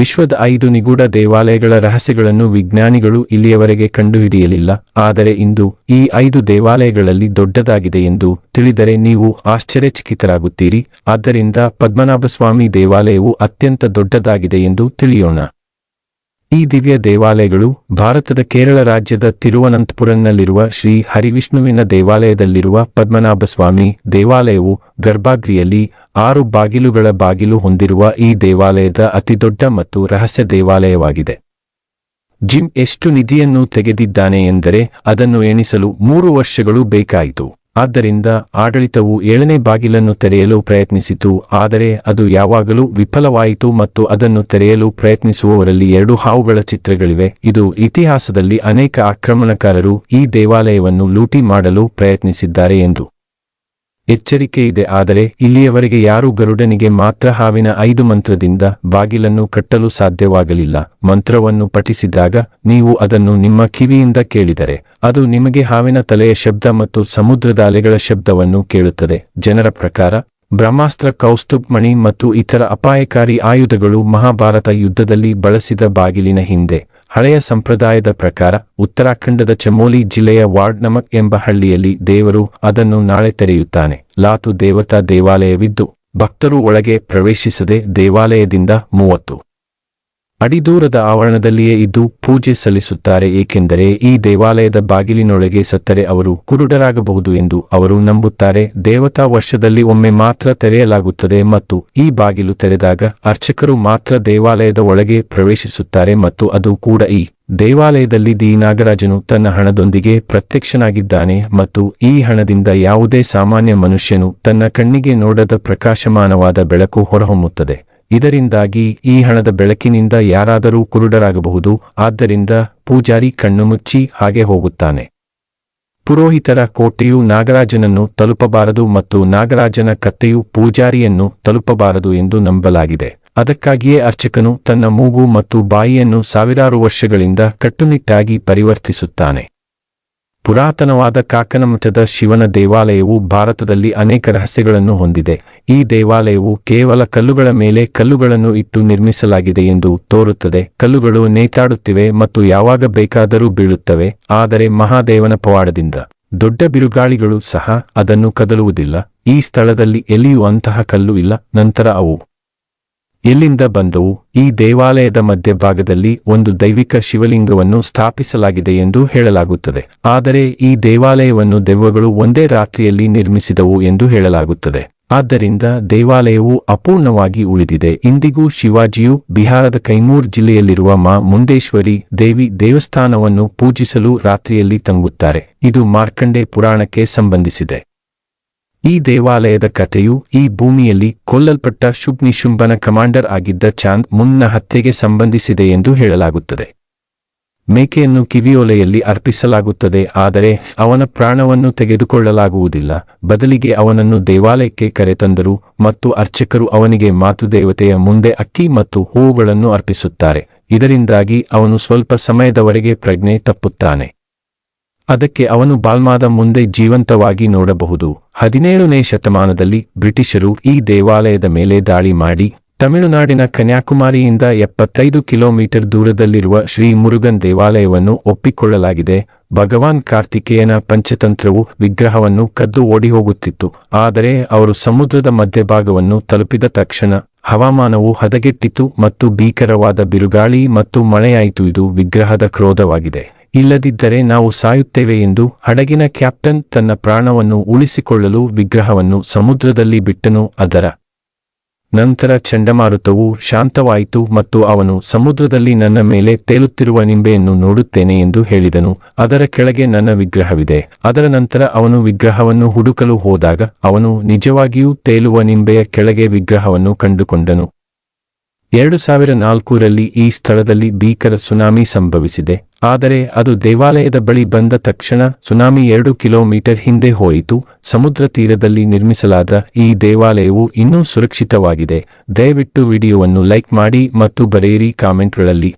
ವಿಶ್ವದ ಐದು ನಿಗೂಢ ದೇವಾಲಯಗಳ ರಹಸ್ಯಗಳನ್ನು ವಿಜ್ಞಾನಿಗಳು ಇಲ್ಲಿಯವರೆಗೆ ಕಂಡುಹಿಡಿಯಲಿಲ್ಲ, ಆದರೆ ಇಂದು ಈ ಐದು ದೇವಾಲಯಗಳಲ್ಲಿ ದೊಡ್ಡದಾಗಿದೆ ಎಂದು ತಿಳಿದರೆ ನೀವು ಆಶ್ಚರ್ಯಚಕಿತರಾಗುತ್ತೀರಿ. ಆದ್ದರಿಂದ ಪದ್ಮನಾಭಸ್ವಾಮಿ ದೇವಾಲಯವು ಅತ್ಯಂತ ದೊಡ್ಡದಾಗಿದೆ ಎಂದು ತಿಳಿಯೋಣ. ಈ ದಿವ್ಯ ದೇವಾಲಯಗಳು ಭಾರತದ ಕೇರಳ ರಾಜ್ಯದ ತಿರುವನಂತಪುರಂನಲ್ಲಿರುವ ಶ್ರೀ ಹರಿವಿಷ್ಣುವಿನ ದೇವಾಲಯದಲ್ಲಿರುವ ಪದ್ಮನಾಭಸ್ವಾಮಿ ದೇವಾಲಯವು ಗರ್ಭಾಗ್ರಿಯಲ್ಲಿ ಆರು ಬಾಗಿಲುಗಳ ಬಾಗಿಲು ಹೊಂದಿರುವ ಈ ದೇವಾಲಯದ ಅತಿದೊಡ್ಡ ಮತ್ತು ರಹಸ್ಯ ದೇವಾಲಯವಾಗಿದೆ. ಜಿಮ್ ಎಷ್ಟು ನಿಧಿಯನ್ನು ತೆಗೆದಿದ್ದಾನೆ ಎಂದರೆ ಅದನ್ನು ಎಣಿಸಲು ಮೂರು ವರ್ಷಗಳು ಬೇಕಾಯಿತು. ಆದ್ದರಿಂದ ಆಡಳಿತವು ಏಳನೇ ಬಾಗಿಲನ್ನು ತೆರೆಯಲು ಪ್ರಯತ್ನಿಸಿತು, ಆದರೆ ಅದು ಯಾವಾಗಲೂ ವಿಫಲವಾಯಿತು ಮತ್ತು ಅದನ್ನು ತೆರೆಯಲು ಪ್ರಯತ್ನಿಸುವವರಲ್ಲಿ ಎರಡು ಹಾವುಗಳ ಚಿತ್ರಗಳಿವೆ. ಇದು ಇತಿಹಾಸದಲ್ಲಿ ಅನೇಕ ಆಕ್ರಮಣಕಾರರು ಈ ದೇವಾಲಯವನ್ನು ಲೂಟಿ ಮಾಡಲು ಪ್ರಯತ್ನಿಸಿದ್ದಾರೆ ಎಂದು ಎಚ್ಚರಿಕೆ ಇದೆ, ಆದರೆ ಇಲ್ಲಿಯವರೆಗೆ ಯಾರು ಗರುಡನಿಗೆ ಮಾತ್ರ ಹಾವಿನ ಐದು ಮಂತ್ರದಿಂದ ಬಾಗಿಲನ್ನು ಕಟ್ಟಲು ಸಾಧ್ಯವಾಗಲಿಲ್ಲ. ಮಂತ್ರವನ್ನು ಪಠಿಸಿದಾಗ ನೀವು ಅದನ್ನು ನಿಮ್ಮ ಕಿವಿಯಿಂದ ಕೇಳಿದರೆ, ಅದು ನಿಮಗೆ ಹಾವಿನ ತಲೆಯ ಶಬ್ದ ಮತ್ತು ಸಮುದ್ರದ ಅಲೆಗಳ ಶಬ್ದವನ್ನು ಕೇಳುತ್ತದೆ. ಜನರ ಪ್ರಕಾರ, ಬ್ರಹ್ಮಾಸ್ತ್ರ ಕೌಸ್ತುಬ್ ಮಣಿ ಮತ್ತು ಇತರ ಅಪಾಯಕಾರಿ ಆಯುಧಗಳು ಮಹಾಭಾರತ ಯುದ್ಧದಲ್ಲಿ ಬಳಸಿದ ಬಾಗಿಲಿನ ಹಿಂದೆ. ಹಳೆಯ ಸಂಪ್ರದಾಯದ ಪ್ರಕಾರ ಉತ್ತರಾಖಂಡದ ಚಮೋಲಿ ಜಿಲ್ಲೆಯ ವಾರ್ಡ್ ನಮಕ್ ಎಂಬ ಹಳ್ಳಿಯಲ್ಲಿ ದೇವರು ಅದನ್ನು ನಾಳೆ ತೆರೆಯುತ್ತಾನೆ. ಲಾತು ದೇವತಾ ದೇವಾಲಯವಿದ್ದು ಭಕ್ತರು ಒಳಗೆ ಪ್ರವೇಶಿಸದೆ ದೇವಾಲಯದಿಂದ ಮೂವತ್ತು. ಅಡಿ ದೂರದ ಆವರಣದಲ್ಲಿಯೇ ಇದ್ದು ಪೂಜೆ ಸಲ್ಲಿಸುತ್ತಾರೆ, ಏಕೆಂದರೆ ಈ ದೇವಾಲಯದ ಬಾಗಿಲಿನೊಳಗೆ ಸತ್ತರೆ ಅವರು ಕುರುಡರಾಗಬಹುದು ಎಂದು ಅವರು ನಂಬುತ್ತಾರೆ. ದೇವತಾ ವರ್ಷದಲ್ಲಿ ಒಮ್ಮೆ ಮಾತ್ರ ತೆರೆಯಲಾಗುತ್ತದೆ ಮತ್ತು ಈ ಬಾಗಿಲು ತೆರೆದಾಗ ಅರ್ಚಕರು ಮಾತ್ರ ದೇವಾಲಯದ ಒಳಗೆ ಪ್ರವೇಶಿಸುತ್ತಾರೆ ಮತ್ತು ಅದು ಕೂಡ ಈ ದೇವಾಲಯದಲ್ಲಿ ದಿ ನಾಗರಾಜನು ತನ್ನ ಹಣದೊಂದಿಗೆ ಪ್ರತ್ಯಕ್ಷನಾಗಿದ್ದಾನೆ ಮತ್ತು ಈ ಹಣದಿಂದ ಯಾವುದೇ ಸಾಮಾನ್ಯ ಮನುಷ್ಯನು ತನ್ನ ಕಣ್ಣಿಗೆ ನೋಡದ ಪ್ರಕಾಶಮಾನವಾದ ಬೆಳಕು ಹೊರಹೊಮ್ಮುತ್ತದೆ. ಇದರಿಂದಾಗಿ ಈ ಹಣದ ಬೆಳಕಿನಿಂದ ಯಾರಾದರೂ ಕುರುಡರಾಗಬಹುದು. ಆದ್ದರಿಂದ ಪೂಜಾರಿ ಕಣ್ಣು ಮುಚ್ಚಿ ಹಾಗೆ ಹೋಗುತ್ತಾನೆ. ಪುರೋಹಿತರ ಕೋಟೆಯು ನಾಗರಾಜನನ್ನು ತಲುಪಬಾರದು ಮತ್ತು ನಾಗರಾಜನ ಕತ್ತೆಯು ಪೂಜಾರಿಯನ್ನು ತಲುಪಬಾರದು ಎಂದು ನಂಬಲಾಗಿದೆ. ಅದಕ್ಕಾಗಿಯೇ ಅರ್ಚಕನು ತನ್ನ ಮೂಗು ಮತ್ತು ಬಾಯಿಯನ್ನು ಸಾವಿರಾರು ವರ್ಷಗಳಿಂದ ಕಟ್ಟುನಿಟ್ಟಾಗಿ ಪರಿವರ್ತಿಸುತ್ತಾನೆ. ಪುರಾತನವಾದ ಕಾಕನಮಠದ ಶಿವನ ದೇವಾಲಯವು ಭಾರತದಲ್ಲಿ ಅನೇಕ ರಹಸ್ಯಗಳನ್ನು ಹೊಂದಿದೆ. ಈ ದೇವಾಲಯವು ಕೇವಲ ಕಲ್ಲುಗಳ ಮೇಲೆ ಕಲ್ಲುಗಳನ್ನು ಇಟ್ಟು ನಿರ್ಮಿಸಲಾಗಿದೆ ಎಂದು ತೋರುತ್ತದೆ. ಕಲ್ಲುಗಳು ನೇತಾಡುತ್ತಿವೆ ಮತ್ತು ಯಾವಾಗ ಬೇಕಾದರೂ ಬೀಳುತ್ತವೆ, ಆದರೆ ಮಹಾದೇವನ ಪವಾಡದಿಂದ. ದೊಡ್ಡ ಬಿರುಗಾಳಿಗಳು ಸಹ ಅದನ್ನು ಕದಲುವುದಿಲ್ಲ. ಈ ಸ್ಥಳದಲ್ಲಿ ಎಲ್ಲಿಯೂ ಅಂತಹ ಕಲ್ಲು ಇಲ್ಲ, ನಂತರ ಅವು ಎಲ್ಲಿಂದ ಬಂದವು ಈ ದೇವಾಲಯದ ಮಧ್ಯಭಾಗದಲ್ಲಿ ಒಂದು ದೈವಿಕ ಶಿವಲಿಂಗವನ್ನು ಸ್ಥಾಪಿಸಲಾಗಿದೆ ಎಂದು ಹೇಳಲಾಗುತ್ತದೆ. ಆದರೆ ಈ ದೇವಾಲಯವನ್ನು ದೆವ್ವಗಳು ಒಂದೇ ರಾತ್ರಿಯಲ್ಲಿ ನಿರ್ಮಿಸಿದವು ಎಂದು ಹೇಳಲಾಗುತ್ತದೆ. ಆದ್ದರಿಂದ ದೇವಾಲಯವು ಅಪೂರ್ಣವಾಗಿ ಉಳಿದಿದೆ. ಇಂದಿಗೂ ಶಿವಾಜಿಯು ಬಿಹಾರದ ಕೈಮೂರ್ ಜಿಲ್ಲೆಯಲ್ಲಿರುವ ಮಾ ಮುಂಡೇಶ್ವರಿ ದೇವಿ ದೇವಸ್ಥಾನವನ್ನು ಪೂಜಿಸಲು ರಾತ್ರಿಯಲ್ಲಿ ತಂಗುತ್ತಾರೆ. ಇದು ಮಾರ್ಕಂಡೆ ಪುರಾಣಕ್ಕೆ ಸಂಬಂಧಿಸಿದೆ. ಈ ದೇವಾಲಯದ ಕಥೆಯು ಈ ಭೂಮಿಯಲ್ಲಿ ಕೊಲ್ಲಲ್ಪಟ್ಟ ಶುಭ್ ನಿಶುಂಭನ ಕಮಾಂಡರ್ ಆಗಿದ್ದ ಚಾಂದ್ ಮುನ್ನ ಹತ್ಯೆಗೆ ಸಂಬಂಧಿಸಿದೆ ಎಂದು ಹೇಳಲಾಗುತ್ತದೆ. ಮೇಕೆಯನ್ನು ಕಿವಿಯೋಲೆಯಲ್ಲಿ ಅರ್ಪಿಸಲಾಗುತ್ತದೆ, ಆದರೆ ಅವನ ಪ್ರಾಣವನ್ನು ತೆಗೆದುಕೊಳ್ಳಲಾಗುವುದಿಲ್ಲ. ಬದಲಿಗೆ ಅವನನ್ನು ದೇವಾಲಯಕ್ಕೆ ಕರೆತಂದರು ಮತ್ತು ಅರ್ಚಕರು ಅವನಿಗೆ ಮಾತುದೇವತೆಯ ಮುಂದೆ ಅಕ್ಕಿ ಮತ್ತು ಹೂವುಗಳನ್ನು ಅರ್ಪಿಸುತ್ತಾರೆ. ಇದರಿಂದಾಗಿ ಅವನು ಸ್ವಲ್ಪ ಸಮಯದವರೆಗೆ ಪ್ರಜ್ಞೆ ತಪ್ಪುತ್ತಾನೆ. ಅದಕ್ಕೆ ಅವನು ಬಾಲ್ಮಾದ ಮುಂದೆ ಜೀವಂತವಾಗಿ ನೋಡಬಹುದು. ಹದಿನೇಳನೇ ಶತಮಾನದಲ್ಲಿ ಬ್ರಿಟಿಷರು ಈ ದೇವಾಲಯದ ಮೇಲೆ ದಾಳಿ ಮಾಡಿ, ತಮಿಳುನಾಡಿನ ಕನ್ಯಾಕುಮಾರಿಯಿಂದ ಎಪ್ಪತ್ತೈದು ಕಿಲೋಮೀಟರ್ ದೂರದಲ್ಲಿರುವ ಶ್ರೀ ಮುರುಗನ್ ದೇವಾಲಯವನ್ನು ಒಪ್ಪಿಕೊಳ್ಳಲಾಗಿದೆ. ಭಗವಾನ್ ಕಾರ್ತಿಕೇಯನ ಪಂಚತಂತ್ರವು ವಿಗ್ರಹವನ್ನು ಕದ್ದು ಓಡಿ ಹೋಗುತ್ತಿತ್ತು ಆದರೆ ಅವರು ಸಮುದ್ರದ ಮಧ್ಯಭಾಗವನ್ನು ತಲುಪಿದ ತಕ್ಷಣ ಹವಾಮಾನವು ಹದಗೆಟ್ಟಿತು ಮತ್ತು ಭೀಕರವಾದ ಬಿರುಗಾಳಿ ಮತ್ತು ಮಳೆಯಾಯಿತು. ಇದು ವಿಗ್ರಹದ ಕ್ರೋಧವಾಗಿದೆ. ಇಲ್ಲದಿದ್ದರೆ ನಾವು ಸಾಯುತ್ತೇವೆ ಎಂದು ಹಡಗಿನ ಕ್ಯಾಪ್ಟನ್ ತನ್ನ ಪ್ರಾಣವನ್ನು ಉಳಿಸಿಕೊಳ್ಳಲು ವಿಗ್ರಹವನ್ನು ಸಮುದ್ರದಲ್ಲಿ ಬಿಟ್ಟನು ಅದರ ನಂತರ ಚಂಡಮಾರುತವು ಶಾಂತವಾಯಿತು ಮತ್ತು ಅವನು ಸಮುದ್ರದಲ್ಲಿ ನನ್ನ ಮೇಲೆ ತೇಲುತ್ತಿರುವ ನಿಂಬೆಯನ್ನು ನೋಡುತ್ತೇನೆ ಎಂದು ಹೇಳಿದನು. ಅದರ ಕೆಳಗೆ ನನ್ನ ವಿಗ್ರಹವಿದೆ. ಅದರ ನಂತರ ಅವನು ವಿಗ್ರಹವನ್ನು ಹುಡುಕಲು ಹೋದಾಗ ಅವನು ನಿಜವಾಗಿಯೂ ತೇಲುವ ನಿಂಬೆಯ ಕೆಳಗೆ ವಿಗ್ರಹವನ್ನು ಕಂಡುಕೊಂಡನು. ಎರಡು ಸಾವಿರ ನಾಲ್ಕರಲ್ಲಿ ಈ ಸ್ಥಳದಲ್ಲಿ ಭೀಕರ ಸುನಾಮಿ ಸಂಭವಿಸಿದೆ. ಆದರೆ ಅದು ದೇವಾಲಯದ ಬಳಿ ಬಂದ ತಕ್ಷಣ ಸುನಾಮಿ ಎರಡು ಕಿಲೋಮೀಟರ್ ಹಿಂದೆ ಹೋಯಿತು. ಸಮುದ್ರ ತೀರದಲ್ಲಿ ನಿರ್ಮಿಸಲಾದ ಈ ದೇವಾಲಯವು ಇನ್ನೂ ಸುರಕ್ಷಿತವಾಗಿದೆ. ದಯವಿಟ್ಟು ವಿಡಿಯೋವನ್ನು ಲೈಕ್ ಮಾಡಿ ಮತ್ತು ಬರೆಯಿರಿ ಕಾಮೆಂಟ್ಗಳಲ್ಲಿ.